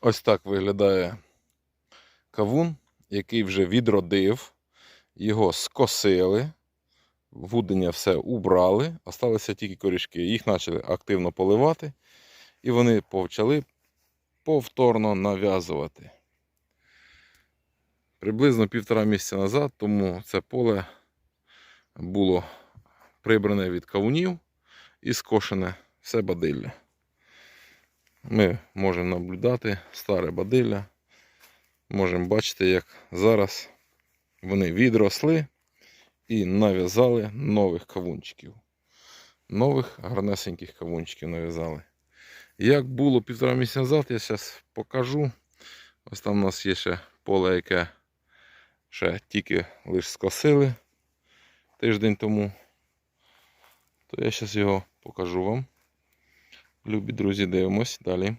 Ось так виглядає кавун, який вже відродив. Його скосили, вудення все убрали, осталися тільки корішки. Їх почали активно поливати, і вони почали повторно нав'язувати. Приблизно півтора місяця назад, тому це поле було прибране від кавунів і скошене все бадилля. Ми можемо наблюдати старе бадилля. Можемо бачити, як зараз вони відросли і нав'язали нових кавунчиків. Нових гарнесеньких кавунчиків нав'язали. Як було півтора місяця назад, я зараз покажу. Ось там у нас є ще поле, яке ще тільки лише скосили тиждень тому. То я зараз його покажу вам. Любі друзі, дивимось далі.